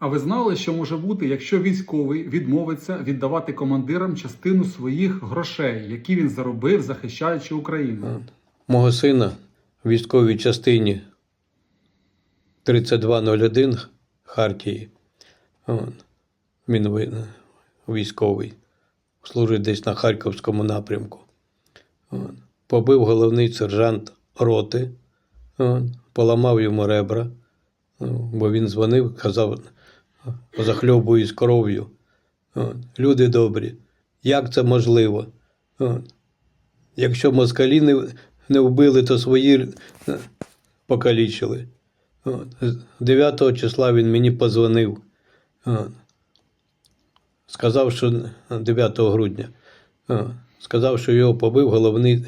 А ви знали, що може бути, якщо військовий відмовиться віддавати командирам частину своїх грошей, які він заробив, захищаючи Україну? Мого сина в військовій частині 3201 Хартії. Він військовий, служить десь на Харківському напрямку. Побив головний сержант роти, поламав йому ребра, бо він дзвонив, казав, захльобуюсь кров'ю. Люди добрі, як це можливо? Якщо москалі не, не вбили, то свої е, покалічили. З 9 числа він мені позвонив. Сказав, що 9 грудня. Сказав, що його побив головний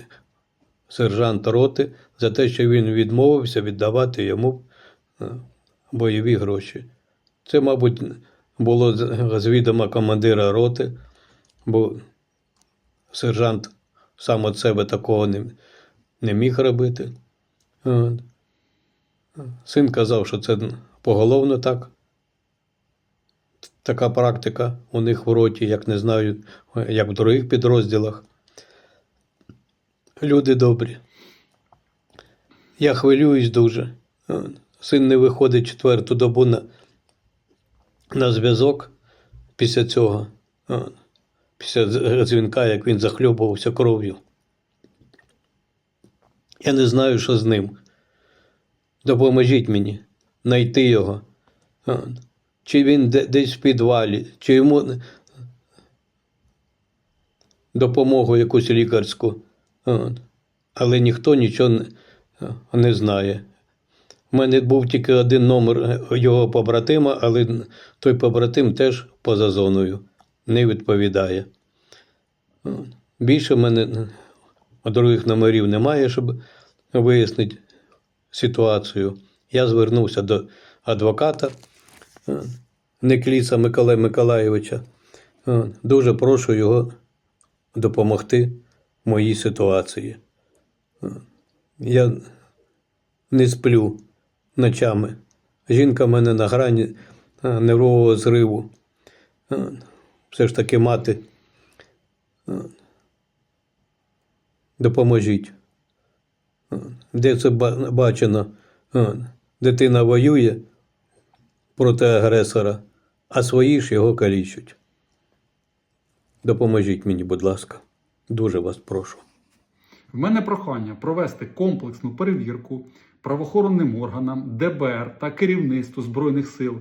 сержант роти за те, що він відмовився віддавати йому е, бойові гроші. Це, мабуть, було з з відома командира роти, бо сержант сам від себе такого не, не міг робити. Син казав, що це поголовно так. Така практика у них в роті, як не знаю, як в других підрозділах. Люди добрі. Я хвилююсь дуже. Син не виходить четверту добу на, на зв'язок після цього. Після дзвінка, як він захльобувався кров'ю. Я не знаю, що з ним. Допоможіть мені знайти його. Чи він десь в підвалі, чи йому допомогу якусь лікарську. Але ніхто нічого не знає. У мене був тільки один номер його побратима, але той побратим теж поза зоною не відповідає. Більше в мене других номерів немає, щоб вияснити ситуацію. Я звернувся до адвоката Некліса Миколая Миколаєвича. Дуже прошу його допомогти моїй ситуації. Я не сплю ночами. Жінка в мене на грані е, нервового зриву. Е, Все ж таки мати. Е, Допоможіть. Де це бачено? Дитина воює проти агресора, а свої ж його калічуть. Допоможіть мені, будь ласка. Дуже вас прошу. В мене прохання провести комплексну перевірку правоохоронним органам, ДБР та керівництву Збройних сил